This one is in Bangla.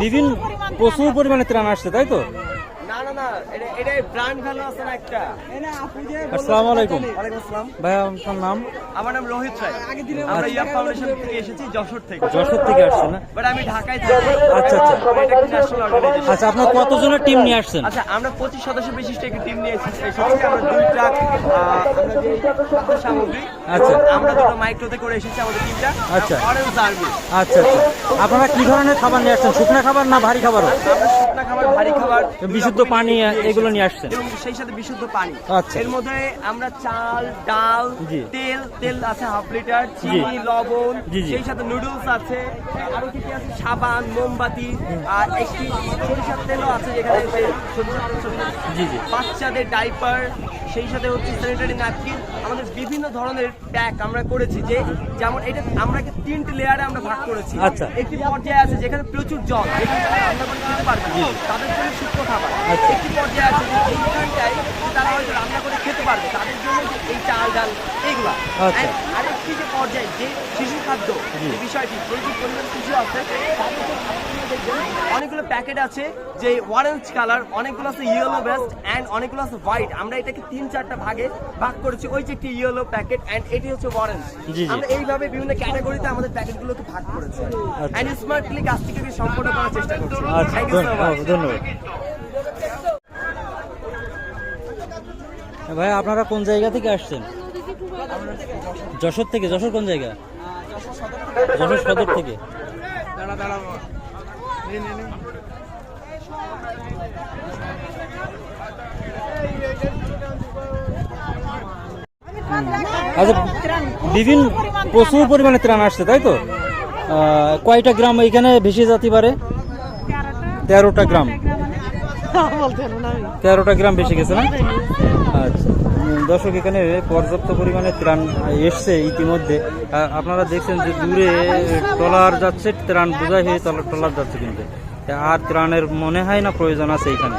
বিভিন্ন প্রচুর পরিমাণে ত্রাণ আসছে তাই তো? না না না এটা এটা ব্র্যান্ড ভ্যালু আছে না একটা? আসসালামু আলাইকুম। ওয়ালাইকুম আসসালাম। ভাইয়া আপনার নাম? আমার নাম রোহিত রায় আমরা ইয়াব ফাউন্ডেশন থেকে এসেছি যশোর থেকে। যশোর থেকে আসছেন না? বাট আমি ঢাকায় থাকি। আচ্ছা, আচ্ছা। এটা একটা ন্যাশনাল অর্গানাইজেশন আচ্ছা আপনার কতজনের টিম নিয়ে আসছেন? আচ্ছা আমরা পঁচিশ সদস্য বিশিষ্ট একটি টিম নিয়ে এসেছি। এসেছি আমরা দুই ট্রাক আমরা যে সামগ্রী আচ্ছা। আমরা দুটো মাইক্রোতে করে এসেছি আমাদের টিমটা আচ্ছা। অরেঞ্জ আচ্ছা আচ্ছা। আপনারা কি ধরনের খাবার নিয়ে আসছেন? শুকনা খাবার না ভারী আমরা শুকনা খাবার ভারী খাবার বিশুদ্ধ পানি এগুলো নিয়ে আসছেন। এবং সেই সাথে বিশুদ্ধ পানি। আচ্ছা। এর মধ্যে আমরা চাল ডাল তেল তেল আছে হাফ লিটার চিনি লবণ। সেই সাথে নুডলস আছে আরও কি কি আছে? সাবান মোমবাতি আর একটি সরিষার তেলও আছে যেখানে সরিষার তেল জি জি। বাচ্চাদের ডাইপার সেই সাথে হচ্ছে স্যানিটারি ন্যাপকিন আমাদের বিভিন্ন ধরনের প্যাক আমরা করেছি যে যেমন এটা আমরা তিনটি লেয়ারে আমরা ভাগ করেছি আচ্ছা। একটি পর্যায়ে আছে যেখানে প্রচুর জল যেখানে তারা রান্না করে খেতে পারবে তাদের জন্য শুকনো খাবার আচ্ছা। একটি পর্যায়ে আছে যে তারা হয়তো রান্না করে খেতে পারবে তাদের জন্য এই চাল ডাল এইগুলা আচ্ছা। আরেকটি যে পর্যায়ে যে শিশু খাদ্য বিষয়টি যে পরিমাণ শিশু আছে অনেকগুলো প্যাকেট আছে যে অরেঞ্জ কালার অনেকগুলো আছে ইয়েলো বেস্ট অ্যান্ড অনেকগুলো আছে হোয়াইট আমরা এটাকে তিন চারটা ভাগে ভাগ করেছি ওই যে একটি ইয়েলো প্যাকেট অ্যান্ড এটি হচ্ছে অরেঞ্জ। আমরা এইভাবে বিভিন্ন ক্যাটাগরিতে আমাদের প্যাকেটগুলোকে ভাগ করেছি। আচ্ছা। অ্যান্ড স্মার্টলি কাজটিকে সম্পন্ন করার চেষ্টা করছি। আচ্ছা ধন্যবাদ। ভাই আপনারা কোন জায়গা থেকে আসছেন? যশোর থেকে? যশোর কোন জায়গা? যশোর সদর থেকে। আচ্ছা বিভিন্ন প্রচুর পরিমাণে ত্রাণ আসছে তাই তো? কয়টা গ্রাম এখানে ভেসে যেতে পারে তেরোটা। গ্রাম। তেরোটা গ্রাম বেশি গেছে না? দর্শক, এখানে পর্যাপ্ত পরিমাণে ত্রাণ এসছে ইতিমধ্যে। আপনারা দেখছেন যে দূরে ট্রলার যাচ্ছে, ত্রাণ বোঝাই হয়ে ট্রলার যাচ্ছে কিন্তু। আর ত্রাণের মনে হয় না প্রয়োজন আছে এখানে।